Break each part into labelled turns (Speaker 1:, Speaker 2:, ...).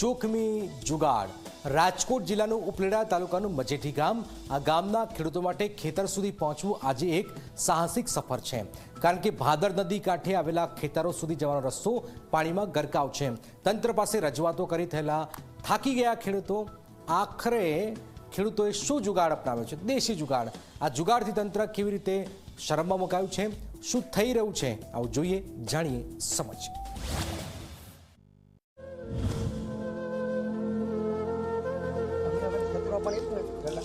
Speaker 1: જોખમી જુગાડ. રાજકોટ જિલ્લાનું ઉપલેડા તાલુકાનું મજેઠી ગામ. આ ગામના ખેડૂતો માટે ખેતર સુધી પહોંચવું આજે એક સાહસિક સફર છે. કારણ કે ભાદર નદી કાંઠે આવેલા ખેતરો સુધી જવાનો રસ્તો પાણીમાં ગરકાવ છે. તંત્ર પાસે રજૂઆતો કરી થયેલા થાકી ગયા ખેડૂતો. આખરે ખેડૂતોએ શું જુગાડ અપનાવ્યો છે? દેશી જુગાડ. આ જુગાડથી તંત્ર કેવી રીતે શરમમાં મુકાયું છે? શું થઈ રહ્યું છે? આવું જોઈએ, જાણીએ સમજીએ
Speaker 2: છોકરો પણ એ જ ને પેલા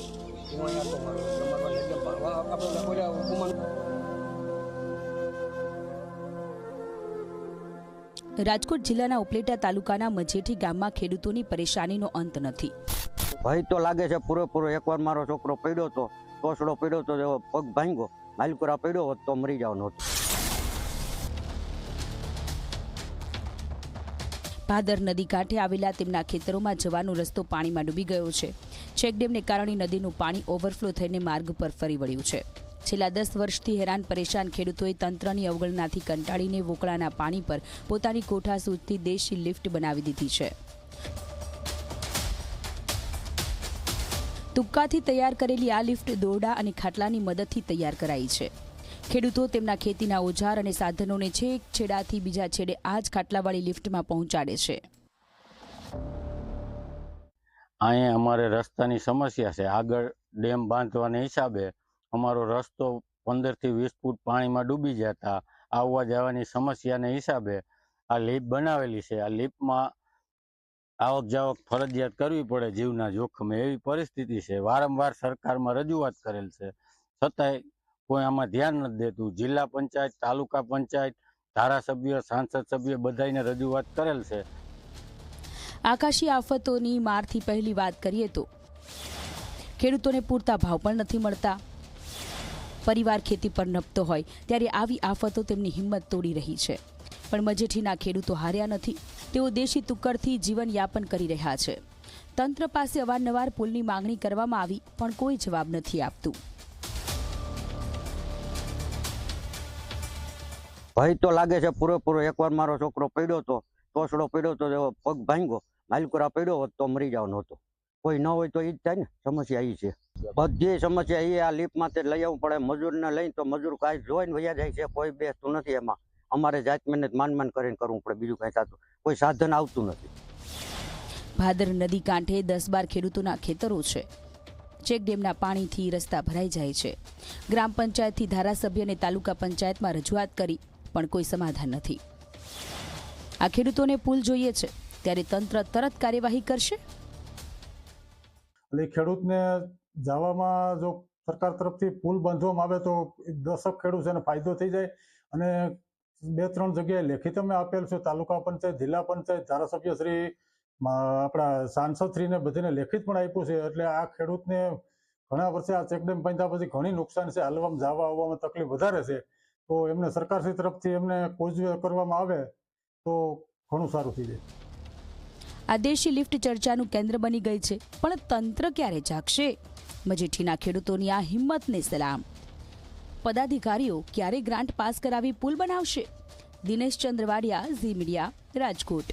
Speaker 2: હું અહીંયા તો મારો એટલે ભણવા આપણે હુકુમન
Speaker 3: રાજકોટ જિલ્લાના ઉપલેટા તાલુકાના મજેઠી ગામમાં ખેડૂતોની પરેશાનીનો અંત નથી.
Speaker 4: ભય તો લાગે છે પૂરેપૂરો. એકવાર મારો છોકરો પડ્યો હતો તોસડો પડ્યો તો એવો પગ ભાંગ્યો માલકુરા પડ્યો હોત તો મરી જવાનો હતો.
Speaker 3: ભાદર નદી કાંઠે આવેલા તેમના ખેતરોમાં જવાનો રસ્તો પાણીમાં ડૂબી ગયો છે. ચેકડેમને કારણે નદીનું પાણી ઓવરફ્લો થઈને માર્ગ પર ફરી વળ્યું છે. છેલ્લા દસ વર્ષથી હેરાન પરેશાન ખેડૂતોએ તંત્રની અવગણનાથી કંટાળીને વોકળાના પાણી પર પોતાની કોઠા સૂચતી દેશી લિફ્ટ બનાવી દીધી છે. તુક્કાથી તૈયાર કરેલી આ લિફ્ટ દોરડા અને ખાટલાની મદદથી તૈયાર કરાઈ છે. ખેડૂતો તેમના ખેતીના ઓજાર અને સાધનોને છેક છેડાથી બીજા છેડે આ જ ખાટલાવાળી લિફ્ટમાં પહોંચાડે છે.
Speaker 5: અહીંયા અમારે રસ્તાની સમસ્યા છે. આગળ ડેમ બાંધવાના હિસાબે અમારો રસ્તો પંદરથી વીસ ફૂટ પાણીમાં ડૂબી જતા આવવા જવાની સમસ્યાને હિસાબે આ લીપ બનાવેલી છે. આ લીપમાં આવક જાવક ફરજિયાત કરવી પડે જીવના જોખમે એવી પરિસ્થિતિ છે. વારંવાર સરકારમાં રજૂઆત કરેલ છે. છતાંય કોઈ આમાં ધ્યાન નથી દેતું. જિલ્લા પંચાયત, તાલુકા પંચાયત, ધારાસભ્ય, સાંસદ સભ્ય બધાને રજૂઆત કરેલ છે.
Speaker 3: આકાશી આફતોની મારથી પહેલી વાત કરીએ તો ખેડૂતોને પૂરતા ભાવ પણ નથી મળતા. પરિવાર ખેતી પર નપતો હોય ત્યારે આવી આફતો તેમની હિંમત તોડી રહી છે. પણ મજેઠીના ખેડૂતો હાર્યા નથી. તેઓ દેશી તુક્કડથી જીવનયાપન કરી રહ્યા છે. તંત્ર પાસે અવારનવાર પુલની માંગણી કરવામાં આવી, પણ કોઈ જવાબ નથી આપતું.
Speaker 4: ભય તો લાગે છે પૂરેપૂરો એકવાર મારો છોકરો પડ્યો તો તોસડો પડ્યો તો પગ ભાંગ્યો. માલકુરા પડ્યો હોત તો મરી જવાનો હતો. કોઈ ન હોય તો એ જ થાય ને, સમસ્યા એ છે. બધી સમસ્યા એ આ લીપમાં તે લઈ આવવું પડે. મજૂરને લઈને તો મજૂર કાંઈ જોઈને વયા જાય છે, કોઈ બેસતું નથી એમાં. અમારે જાત મહેનત માન માન કરીને કરવું પડે, બીજું કાંઈ થતું. કોઈ સાધન આવતું નથી.
Speaker 3: ભાદર નદી કાંઠે દસ બાર ખેડૂતોના ખેતરો છે. ચેકડેમના પાણીથી રસ્તા ભરાઈ જાય છે. ગ્રામ પંચાયતથી ધારાસભ્ય અને તાલુકા પંચાયતમાં રજૂઆત કરી, પણ કોઈ સમાધાન નથી. આ ખેડૂતોને પુલ જોઈએ છે. ત્યારે તંત્ર તરત કાર્યવાહી કરશે?
Speaker 6: એટલે ખેડૂતને જવામાં જો સરકાર તરફથી પુલ બાંધવામાં આવે તો દશક ખેડૂત એને ફાયદો થઈ જાય અને બે ત્રણ જગ્યાએ લેખિત અમે આપેલ છે, તાલુકા પંચાયત, જિલ્લા પંચાયત, ધારાસભ્ય શ્રી આપણા સાંસદ શ્રીને બધાને લેખિત પણ આપ્યું છે. એટલે આ ખેડૂતને ઘણા વર્ષે આ ચેકડેમ બાંધ્યા પછી ઘણી નુકસાન છે, હલવામાં જવા આવવામાં તકલીફ વધારે છે. તો એમને સરકારશ્રી તરફથી એમને કોઝવે કરવામાં આવે તો ઘણું સારું થઈ જાય.
Speaker 3: આ દેશી લિફ્ટ ચર્ચાનું કેન્દ્ર બની ગઈ છે. પણ તંત્ર ક્યારે જાગશે? મજેઠીના ખેડૂતોની આ હિંમતને સલામ. પદાધિકારીઓ ક્યારે ગ્રાન્ટ પાસ કરાવી પુલ બનાવશે? દિનેશ ચંદ્રવાડિયા, ઝી મીડિયા, રાજકોટ.